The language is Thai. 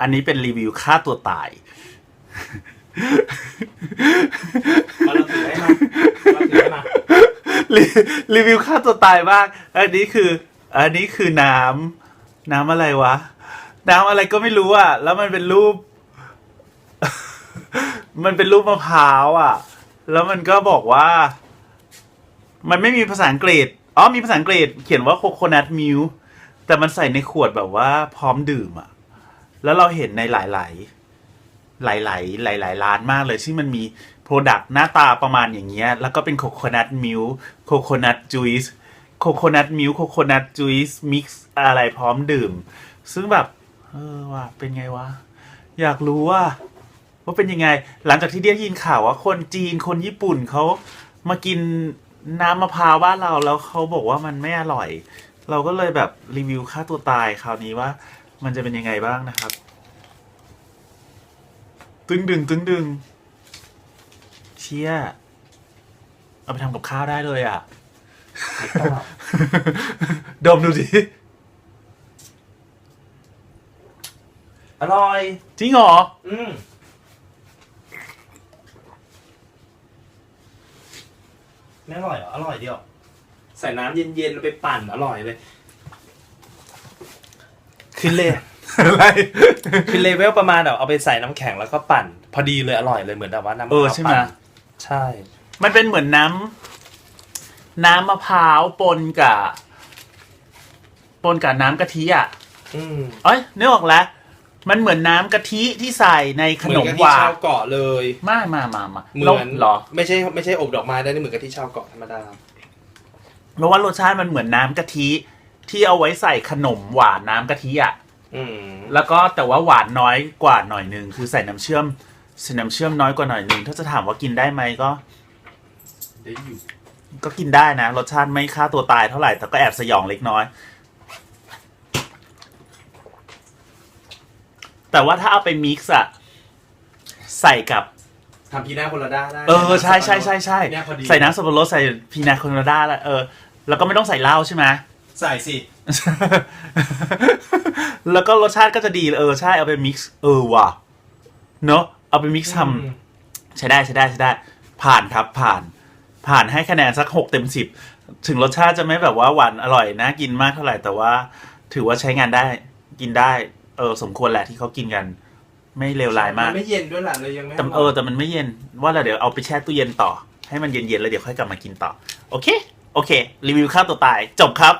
อันนี้เป็นรีวิวฆ่าตัวตายมาเราถือให้มาเราถือให้มารีรีวิวฆ่าตัวตายมากอันนี้คือ อันนี้คือน้ำน้ำอะไรวะ น้ำอะไรก็ไม่รู้อะ แล้วมันเป็นรูป มันเป็นรูปมะพร้าวอะ แล้วมันก็บอกว่า มันไม่มีภาษาอังกฤษ อ๋อมีภาษาอังกฤษ เขียนว่าโคโคนัทมิลแต่มันใส่ในขวดแบบว่าพร้อมดื่มอะ แล้วเราเห็นในหลาย ๆหลาย ๆ หลาย ๆ ร้านมากเลยที่มันมีโปรดักต์หน้าตาประมาณอย่างเงี้ย แล้วก็เป็นโคโคนัทมิลโคโคนัทจูสโคโคนัทมิลโคโคนัทจูสมิกซ์อะไรพร้อมดื่ม ซึ่งแบบ เออว่ะเป็นไงวะ อยากรู้ว่า ว่าเป็นยังไง หลังจากที่ได้ยินข่าวว่าคนจีนคนญี่ปุ่นเขามากินน้ำมะพร้าวบ้านเราแล้วเขาบอกว่ามันไม่อร่อย เราก็เลยแบบรีวิวค่าตัวตายคราวนี้ว่า มันจะเป็นยังไงบ้างนะครับ ตึงดึงตึงดึง เชี่ย เอาไปทำกับข้าวได้เลยอะ ดมดูสิ อร่อย จริงเหรอ อืมไม่อร่อยเหรอ อร่อยเดียว ใส่น้ำเย็นๆแล้วไปปั่นอร่อยเลย คือเลอะไรคือเลเวลประมาณแบบเอาไปใส่น้ำแข็งแล้วก็ปั่น พอดีเลยอร่อยเลยเหมือนแบบว่าน้ำมะเอพอร้าวใช่ไหมปั่นใช่ มันเป็นเหมือนน้ำน้ำมะพร้าวปนกับปนกับน้ำกะทิอะอืมเอ้ยนึกออกแล้วมันเหมือนน้ำกะทิที่ใส่ในขนมเหมือนกับหที่วาชานวเกาะเลยมามามามาเหมือนเหรอ ไม่ใช่ไม่ใช่อบดอกไม้ได้นี่เหมือนกับที่ชาวเกาะธรรมดาเพราะว่ารสชาติมันเหมือนน้ำกะทิ ที่เอาไว้ใส่ขนมหวานน้ำกะทิอะอืมแล้วก็แต่ว่าหวานน้อยกว่าหน่อยหนึ่งคือใส่น้ำเชื่อมใส่น้ำเชื่อมน้อยกว่าหน่อยหนึ่งถ้าจะถามว่ากินได้ไหมก็ ได้อยู่ก็กินได้นะ รสชาติไม่ฆ่าตัวตายเท่าไหร่ แต่ก็แอบสยองเล็กน้อย แต่ว่าถ้าเอาไปมิกซ์อะใส่กับ ทำพีน่าโคลาด้าได้เออใช่ใช่ใช่ใช่เนี่ยพอดีใส่น้ำสับปะรดใส่พีนาโคลาด้าแล้วเออแล้วก็ไม่ต้องใส่เหล้าใช่ไหม ใส่สิ แล้วก็รสชาติก็จะดีเออใช่เอาไปมิกซ์เออว่ะเนอะเอาไปมิกซ์ทำอืมใช้ได้ใช้ได้ใช้ได้ ผ่านครับผ่าน ผ่านให้คะแนนสักหกเต็มสิบถึงรสชาติจะไม่แบบว่าหวานอร่อยนะกินมากเท่าไหร่แต่ว่า ถือว่าใช้งานได้กินได้ เออ สมควรแหละที่เขากินกัน ไม่เลวร้ายมากนไม่เย็นด้วยล่ะเลยยังไม่แต่เออแต่มันไม่เย็นว่าเราเดี๋ยวเอาไปแช่ตู้เย็นต่อให้มันเย็นๆแล้วเดี๋ยวค่อยกลับมากินต่อ โอเค โอเค รีวิวข้าวตัวตาย จบครับ